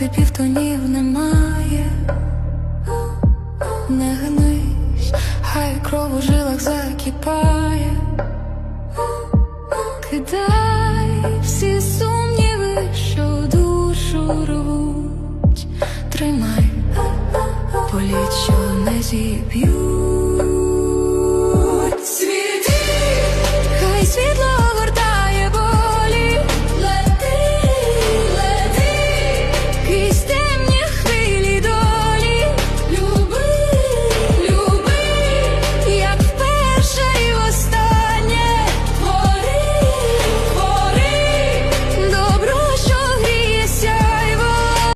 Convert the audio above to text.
завжди півтонів немає. Не гнись, хай кров у жилах закипає. Кидай всі сумніви, що душу рвуть. Тримай політ, що не зіб'ють.